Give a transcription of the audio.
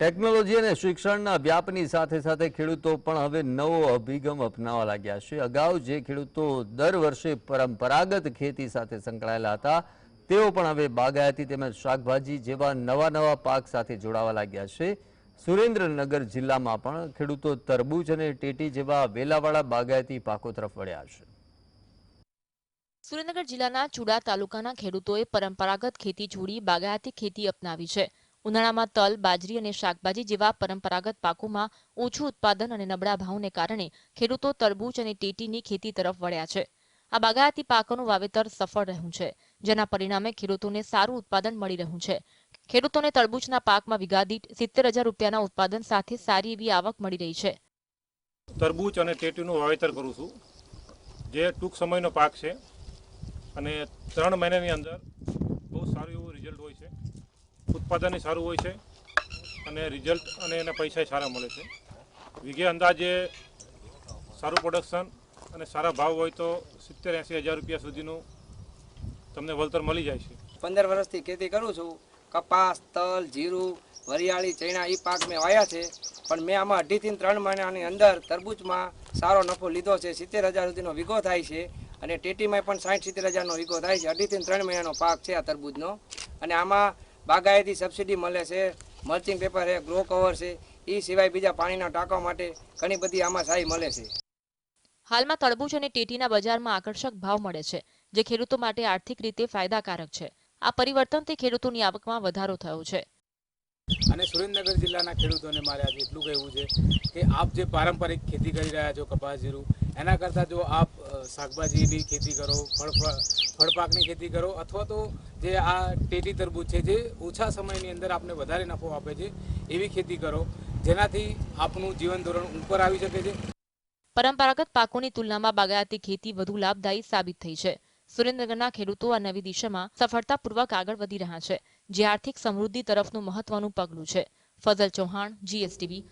Technology અને શિક્ષણના વ્યાપની સાથે સાથે ખેડૂતો પણ હવે નવો અભિગમ અપનાવવા લાગ્યા છે. અગાઉ જે ખેડૂતો દર વર્ષે પરંપરાગત ખેતી સાથે સંકળાયેલા હતા, તેઓ પણ હવે બાગાયતી તેમજ શાકભાજી જેવા નવા નવા પાક સાથે જોડાવા લાગ્યા છે. સુરેન્દ્રનગર જિલ્લામાં પણ ખેડૂતો તરબૂચ અને ટેટી જેવા વેલાવાળા બાગાયતી પાકો તરફ વળ્યા છે. સુરેન્દ્રનગર જિલ્લાના ચુડા તાલુકાના ખેડૂતોએ પરંપરાગત ખેતી છોડી બાગાયતી ખેતી અપનાવી છે. ઉનાળામાં તલ, બાજરી અને શાકભાજી જેવા પરંપરાગત પાકોમાં ઓછું ઉત્પાદન અને નબળા ભાવને કારણે ખેડૂતો તરબૂચ અને ટેટીની ખેતી તરફ વળ્યા છે. આ બાગાયતી પાકોનું વાવેતર સફળ રહ્યું છે, જેના પરિણામે ખેડૂતોને સારું ઉત્પાદન મળી રહ્યું છે. ખેડૂતોને તરબૂચના પાકમાં વીઘા સિત્તેર હજાર રૂપિયાના ઉત્પાદન સાથે સારી એવી આવક મળી રહી છે. તરબૂચ અને ટેટીનું વાવેતર કરું છું, જે ટૂંક સમયનો પાક છે અને ત્રણ મહિનાની અંદર બહુ સારું એવું રિઝલ્ટ હોય છે. ઉત્પાદન સારું હોય છે અને રિઝલ્ટ અને એના પૈસા સારા મળે છે. વીઘે અંદાજે સારું પ્રોડક્શન અને સારા ભાવ હોય તો સિત્તેર એંસી હજાર રૂપિયા સુધીનું તમને વળતર મળી જાય છે. પંદર વર્ષથી ખેતી કરું છું. કપાસ, તલ, જીરું, વરિયાળી, ચણા એ પાક મેં વાયા છે. પણ મેં આમાં અઢીથી ત્રણ મહિનાની અંદર તરબૂચમાં સારો નફો લીધો છે. સિત્તેર હજાર સુધીનો વીઘો થાય છે અને ટેટીમાં પણ સાઠ સિત્તેર હજારનો વીઘો થાય છે. અઢીથી ત્રણ મહિનાનો પાક છે આ તરબૂચનો. અને આમાં બાગાયતી સબસિડી મળે છે મલ્ચિંગ પેપર છે ગ્રો કવર છે એ સિવાય બીજા પાણીના ટાંકવા માટે ઘણી બધી આમાં સહાય મળે છે. હાલમાં તરબૂચ અને ટેટીના બજારમાં આકર્ષક ભાવ મળે છે જે ખેડૂતો માટે આર્થિક રીતે ફાયદાકારક છે. આ પરિવર્તનથી ખેડૂતોની આવકમાં વધારો થયો છે. અને સુરેન્દ્રનગર જિલ્લાના ખેડૂતોને મારે આજે એટલું કહેવું છે કે આપ જે પારંપરિક ખેતી કરી રહ્યા છો કપાસ જીરું એના કરતાં જો આપ શાકભાજીની ખેતી કરો ફળ ફળ પાકની ખેતી કરો અથવા તો જે આ ટેટી તરબૂચ છે, જે ઓછા સમયની અંદર આપને વધારે નફો આપે છે, એવી ખેતી કરો. જેનાથી આપનું જીવન ધોરણ ઉપર આવી શકે છે. પરંપરાગત પાકોની તુલનામાં બાગાયતી ખેતી વધુ લાભદાયી સાબિત થઈ છે. સુરેન્દ્રનગરના ખેડૂતો આ નવી દિશામાં સફળતાપૂર્વક આગળ વધી રહ્યા છે, જે આર્થિક સમૃદ્ધિ તરફનું મહત્વનું પગલું છે. ફઝલ ચૌહાણ, જીએસટીવી